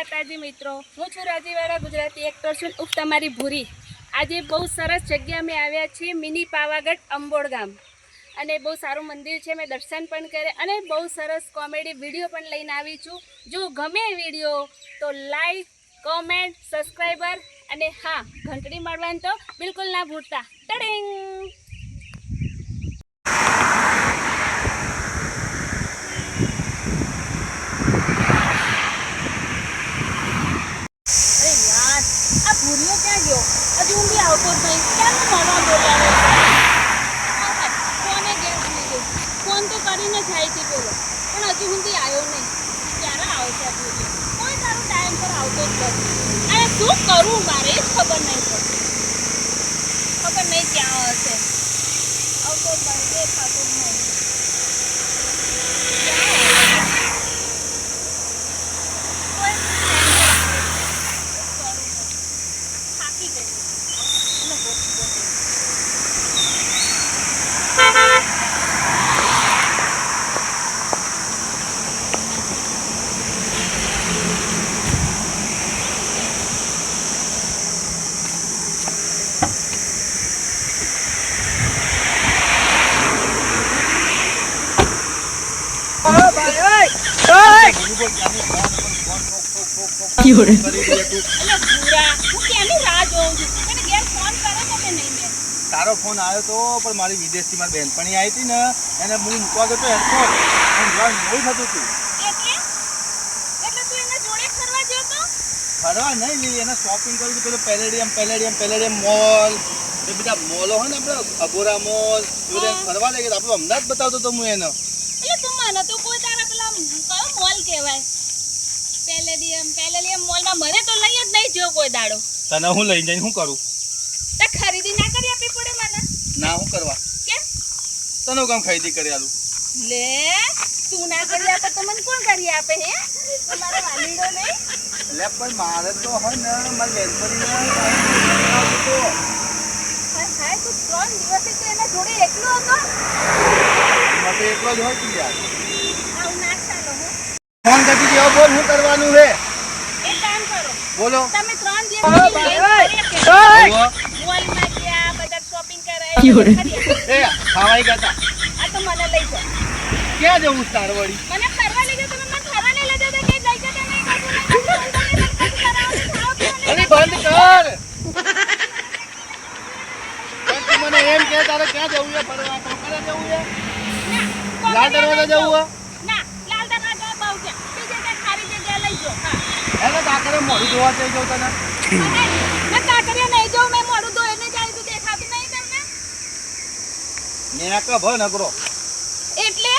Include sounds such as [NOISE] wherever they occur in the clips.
માતાજી મિત્રો. હું છું રાજીવાળા ગુજરાતી એક્ટર છું. ઉપ તમારી ભૂરી. આજે બહુ સરસ જગ્યા અમે આવ્યા છીએ મિની પાવાગઢ અંબોડ ગામ. અને બહુ સારું મંદિર છે. મેં દર્શન પણ કરે અને બહુ સરસ કોમેડી વીડિયો પણ લઈને આવી છું. જો ગમે વીડિયો, તો લાઈક કોમેન્ટ સબસ્ક્રાઈબર અને હા, ઘંટડી મળવાનું તો બિલકુલ ના ભૂલતા. ટડિંગ અરે યાર આ ભૂરીઓ ક્યાં ગયો. હજુ હું બી આવતો જ નહીં. ક્યાંનું મળવા બોલાવે ફોને ગેસ નહીં ગયો ફોન તો કરીને જાય છે પેલો. પણ હજુ સુધી આવ્યો નહીં. ક્યારે આવશે આ ભૂરીઓ કોઈ તારું ટાઈમ પર આવતો જ નથી. અને શું કરું? મારે જ ખબર નહીં પડતી. ખબર નહીં ક્યાં હશે આવતો જ નહીં દેખાતો જ નહીં ક્યાં હશે? કોઈ થાકી ગઈ અને બોલી બોલી 有人，એટલે ભૂરા હું ક્યાંની રાહ જોઉં છું એને ઘેર ફોન કરે છે કે નહીં મેં તારો ફોન આવ્યો તો પણ મારી વિદેશથી મારી બહેનપણી આવી હતી ને એને હું મૂકવા ગયો એરપોર્ટ થતું હતું ફરવા નહીં લઈ એને શોપિંગ કર્યું હતું. પેલું પેલેડિયમ પેલેડિયમ પેલેડિયમ મોલ એ બધા મોલો હોય ને આપણે અઘોરા મોલ એ બધા ફરવા લઈ ગયા. આપણે અમદાવાદ બતાવતો હતો હું એને. એટલે તું મને તો કોઈ તારા પેલા કયો મોલ કહેવાય? પહેલેથી એમ પહેલે પેલેડિયમ એમ મોલમાં મને તો લઈ જ નહીં જો કોઈ દાડો. તને હું લઈ જઈને શું કરું? તે ખરીદી ના કરી આપવી પડે મને. ના હું કરવા? કેમ? તને કામ ખરીદી કરી આલું? લે તું ના કરી આપે તો મને કોણ કરી આપે હે? તમારો વાલીડો નહીં. એટલે પણ મારે તો હોય ને મારી બહેનપણીને ફરવા તો હાય હાય તું ત્રણ દિવસથી તું એના જોડે એકલો હતો? તો એકલો જ હોય તું યાર. આવું ના ચાલો હું. ફોન કરતી હતી, બોલ શું કરવાનું છે? એક કામ કરો. બોલો. તમે ત્રણ દિવસ મોલમાં ગયા બધા શોપિંગ. કરાય એ ખાવાઈ ગયા તા. આ તો મને લઈ જાઓ. ક્યાં જવું તારે વળી? મને ફરવા લઈ જાઓ તમે મને લઈ જાઓ લઈ અરે બંધ કર. પણ એમ કે તારે ક્યાં જવું છે? ફરવા? કોકરા જવું છે? લાલ દરવાજા. જવું? ના લાલ દરવાજા બહુ છે. બીજે કંઈ ખારી જગ્યાએ લઈ જો હા. એટલે કાકરે મોઢું જોવા જઈ જાઉં તને. મેં કાંકરિયા નહીં જાઉં મેં મોઢું ધોઈને જાય તો દેખાતું નહીં તમને? મેકઅપ હો નકરો. એટલે?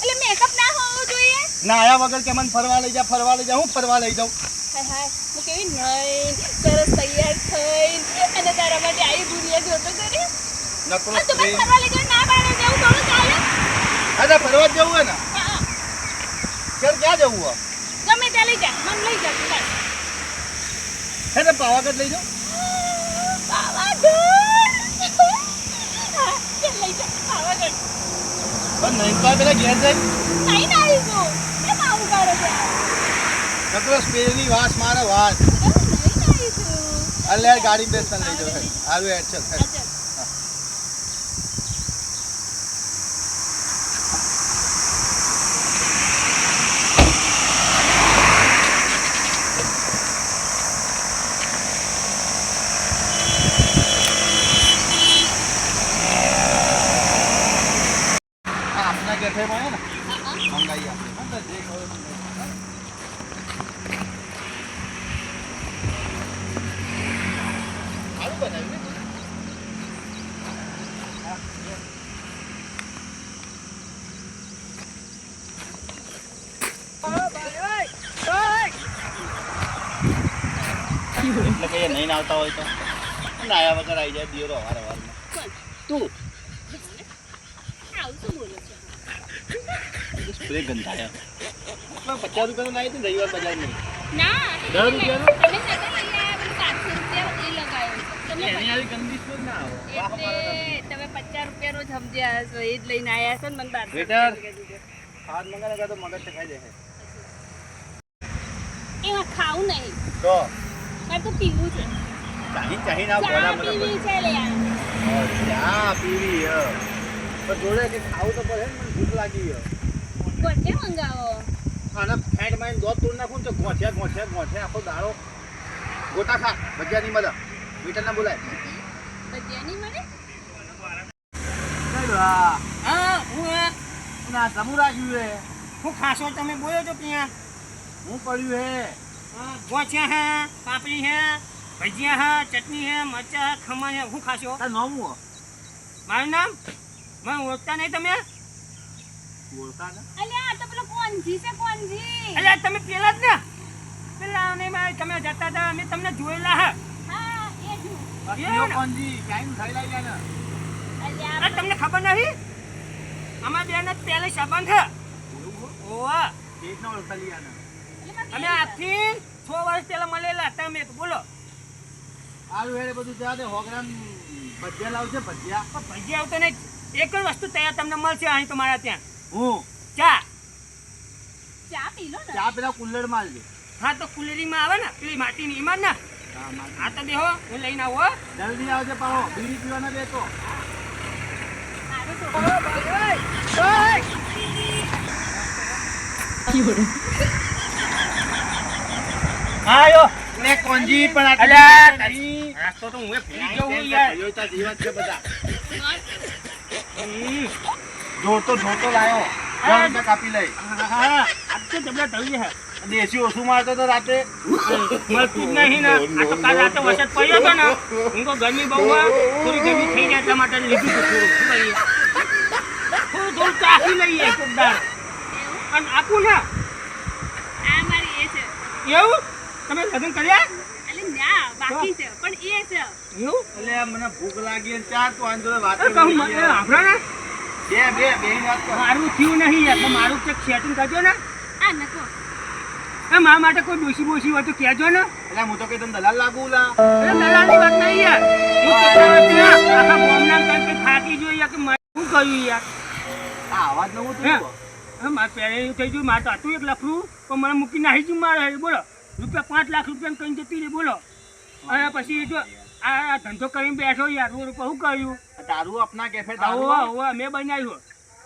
એટલે મેકઅપ ના હોવો જોઈએ? ના આયા વગર કે મને ફરવા લઈ જા ફરવા લઈ જા હું ફરવા લઈ જાઉં. હાય હાય હું કેવી નહીં સરસ તૈયાર થઈ અને તારા માટે આવી ભૂરિયા જોતો કરી નકરો પ્રેમ. અરે ફરવા જવું હોય ને. ચાલ ક્યાં જવું હોય? ગમે ત્યાં લઈ જા મને લઈ જા તું. હે પાવાગઢ લઈ જાઓ. પાવાગઢ? લઈ જા પાવાગઢ. પણ નહીં તો પેલા ઘેર જઈ નહીં ના આવીશું કેમ આવું કરે છે? નકરો સ્પેરની વાસ મારે વાસ. યાર ગાડી બેસ લઈ જાવ સારું યાર ચાલ. હા, ચાલ. ચાલ. આ આપના કેફેમાં હે ને હા, હા. મંગાઈ આપે હા, તો જે કહો એ મંગાઈ. સારું બનાવ્યું ને? હા, જો. એટલે કઈ નહીં આવતા હોય તો નાયા વગર આવી જાય દિયરો વાર વારમાં કોણ? તું આવું શું બોલો છો એ ગંધાયા પચાસ રૂપિયા નાઈ હતી રવિવાર બજાર નહીં. ના દસ રૂપિયા આવી ના આવે. ને તો તો? ના જોડે કે ખાવું તો પડે મને ભૂખ લાગી હ. ગોટે મંગાવો. આને ફેટ મારીને દોધ તોડ નાખું તો ગોઠે ગોઠે ગોઠિયા આખો દાડો. ગોટા ખા ભજીયાની મદદ. મીટર ના બોલાય. ભજીયાની મળે હા હા ના સમુ હે હું ખાસો તમે બોલ્યો છો ત્યાં? હું પડ્યું હે. ગોછ્યા હે પાપડી હે ભજીયા હે ચટણી હે મરચા હે ખમણ હે હું ખાશો તાર નામ હું? મારું નામ? મને ઓળખતા નહીં તમે? બોલતા ને અલ્યા આ તો પેલો કોનજી છે કોનજી. અલ્યા તમે પેલા જ ને. પેલા ને મારે તમે જતા હતા અમે તમને જોયેલા હા. હા એ જ. હું. અખિયો કોણજી ક્યાંય ખાઈ ગયા ને. અલ્યા તમને ખબર નહીં? અમારા બેન જ પહેલે સંબંધ છે ઓવા ઓળખા લીયા ને. અમે આથી છ વર્ષ પહેલા મળેલા તમે બોલો. આલુ હેડે બધું ત્યાં દે. હોગરામ ભજીયા લાવજે ભજીયા. પણ ભજીયા આવતો નહીં. એક જ વસ્તુ તૈયાર તમને મળશે અહીં તમારા ત્યાં. હું. ચા. ચા પી લો ને. ચા પેલા કુલ્લડમાં હા તો કુલેરીમાં આવે ને પેલી ઈમાન ને. હા તો દેહો હું લઈને આવું જલ્દી આવજે પાહો. બીડી પીવાના આયો ને કોંજી પણ અલ્યા, તારી. રાસ્તો તો હું ભૂલી ગયો હું યાર. જીવન છે બધા? હમ. જોતો જોતો લાયો. ત્રણ રૂપિયા કાપી લઈ. હા તમને તો હે દેશી ઓછું મારતો તો રાતે. મળતું જ નહીં ને. આ તો કાલ રાતે વરસાદ પડ્યો હતો ને. હું તો ગરમી બહુ થોડી ગરમી થઈ જાય એટલા માટે લીધું હતું થોડું. થોડું થોડું ચાખી લઈએ કોક દાળ અને આપું ને. આ મારી એ છે. એવું? તમે લગ્ન કર્યા? બાકી છે. પણ એ છે. એવું? એટલે મને ભૂખ લાગી ચાર ચા તો આંધો વાત કહું ને. બે બે બે વાત મારું થયું નહીં યાર તો મારું કે સેટિંગ કરજો ને. આ નકો. એ મારા માટે કોઈ દોષી બોસી હોય તો કહેજો ને. એટલે હું તો કઈ તને દલાલ લાગુ લા. દલાલની વાત નહીં યાર. હું કેટલા વર્ષથી આ આખા ગામના કંઈક થાકી જો યાર કે મારે શું કહ્યું યાર? આ અવાજ નવો હું? તું મારે પહેરે એવું થઈ ગયું મારે તો હતું એક લફરું પણ મને મૂકી નાખી ગયું મારે. બોલો રૂપિયા પાંચ લાખ રૂપિયા કઈ જતી રહી બોલો. અને પછી જો આ ધંધો કરીને બેઠો યાર હું શું કર્યું તારું આપના કેફે દારૂ હોવા આવો મેં બનાવ્યું.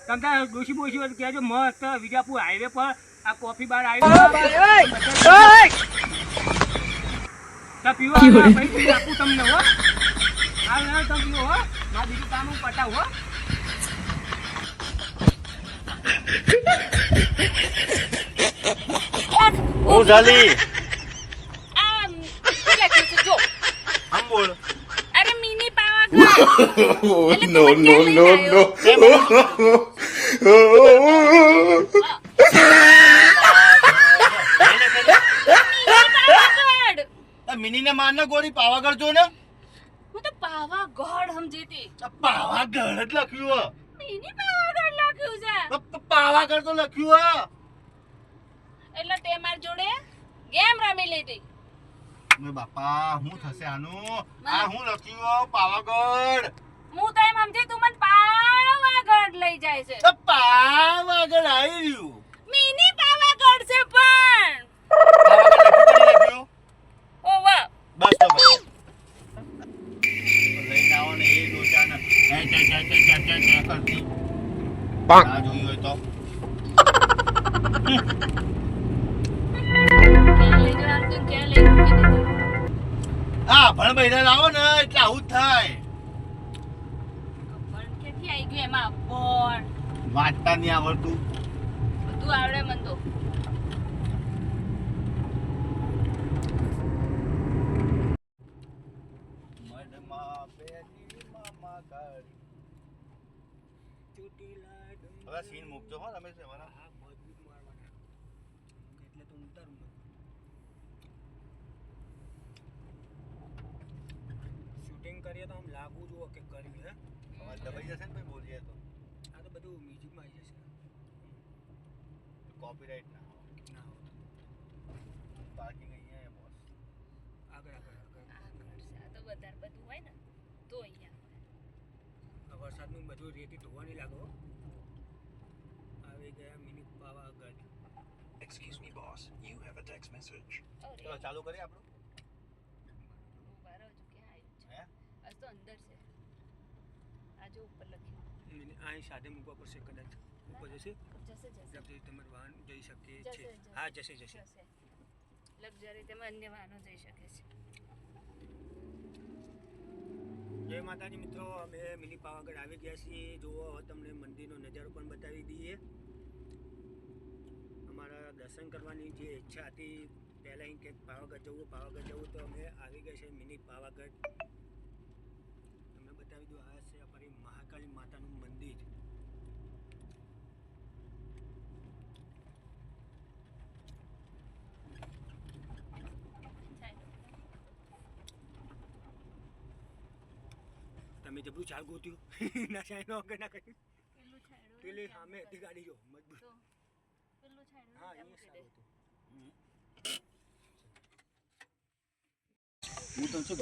તમે બોસી હોય કહેજો મસ્ત વિજાપુર હાઈવે પર આ કોફી બાર આવી તો પીવા આપું તમને હો. હા તમે પીવો હો. મારા બીજું કામ હું પટાવું હો. ઓ જલી આ શું લખ્યું છે જો આમ બોલ અરે મિની no, તમે no, no, no. Mini Mini ને માર ગોળી પાવાગઢ જો ને હું તો પાવાગઢ સમજીતી પાવાગઢ જ લખ્યું હ મિની પાવાગઢ લખ્યું છે પાવાગઢ તો લખ્યું હે. એટલે તે મારી જોડે ગેમ રમી લીધી મેં બાપા હું થશે આનું? આ હું લખ્યું હે, પાવાગઢ. હું તો એમ સમજી તું મને પાવાગઢ લઈ જાય છે. તો પાવાગઢ આવી રહ્યું મિની પાવાગઢ છે પણ. બસ તો બસ. લઈને આવો ને એ ડોસાને હે, ચે, ચે, ચે, ચે, ચે, ચે કરતી. ના જોયું હોય તો. ક્યાં લઈ જવાનું ભણ બૈરા લાવો ને એટલે આવું જ થાય. પણ ક્યાંથી આવી ગયું એમાં? પણ વાંચતા નહીં આવડતું. બધું આવડે મને તો. હવે સીન મૂકજો હો તમે છે શૂટિંગ કરીએ તો આમ લાગવું જુઓ કે કર્યું અવાજ દબાઈ જશે ને ભાઈ બોલીએ તો? આ તો બધું મ્યુઝિકમાં આવી જશે. કોપીરાઇટ ના. ના પાર્કિંગ અહીંયા એ બોસ આગળ આગળ આગળ. આ તો વધારે બધું હોય ને તો અહીંયા વરસાદનું બધું રેતી ધોવાની લાગો. આવી ગયા મિનિટ પાવા આગળ excuse me boss you have a text message ચલો ચાલુ કરીએ આપણું ઊભા રહો, હજુ ક્યાં આવ્યું છે? હે? હજુ તો અંદર છે આ જો ઉપર લખ્યું. અહીં સાધે મૂકવા પડશે કદાચ. ઉપર જશે? જશે જશે. તમારું વાહન જઈ શકે છે. હા જશે જશે. લક્ઝરી તેમાં અન્ય વાહનો જઈ શકે છે. જય માતાજી મિત્રો અમે મિની પાવાગઢ આવી ગયા છીએ. જુઓ હવે તમને મંદિરનો નજારો પણ બતાવી દઈએ. અમારા દર્શન કરવાની જે ઈચ્છા હતી પહેલાં અહીં કે પાવાગઢ જવું પાવાગઢ જવું તો અમે આવી ગયા છે મિની પાવાગઢ તમને બતાવી દઉં આ છે અમારી મહાકાળી માતાનું મંદિર. તમે જબરું ચાલ ગોત્યું? [LAUGHS] ના સાઈનો વગર ના કર્યું પેલું પેલી સામે હતી. ગાડી જો મજબૂત. પેલું હા એ સારું હતું. હું તને શું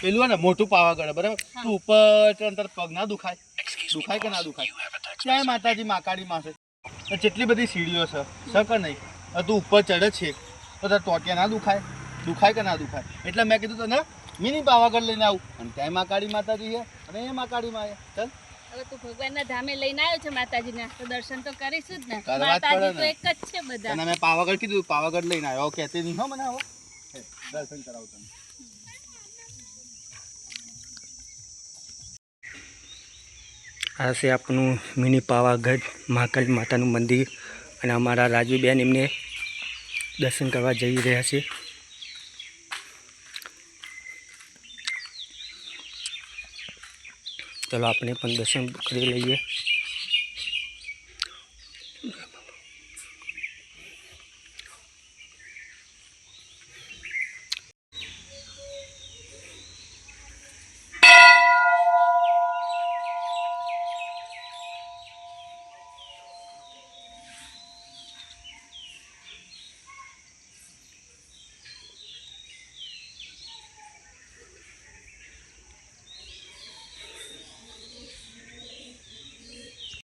પેલું ને મોટું પાવાગઢ બરાબર? તું ઉપર અંતર પગ ના દુખાય. દુખાય કે ના દુખાય? ક્યાંય માતાજી માકાળી માસે. જેટલી બધી સીડીઓ છે સકર નહીં? તું ઉપર ચડે છે તો તાર ટોટિયા ના દુખાય. દુખાય કે ના દુખાય? એટલે મેં કીધું તને મિની પાવાગઢ લઈને આવું. અને ત્યાં માકાળી માતાજી છે અને એ માકાળી માં ચાલ. હવે તું ભગવાનના ધામે લઈને આવ્યો છે માતાજીના તો દર્શન તો કરીશું જ ને. કરવા જ પડે માતાજી તો એક જ છે બધા. તને મેં પાવાગઢ કીધું પાવાગઢ લઈને આવ્યો. કહેતી નહીં હો મને આવો. દર્શન કરાવું તને. આ છે આપણું મિની પાવાગઢ મહાકાલ માતાનું મંદિર. અને અમારા રાજુબેન એમને દર્શન કરવા જઈ રહ્યા છે. ચલો, આપણે પણ દર્શન કરી લઈએ.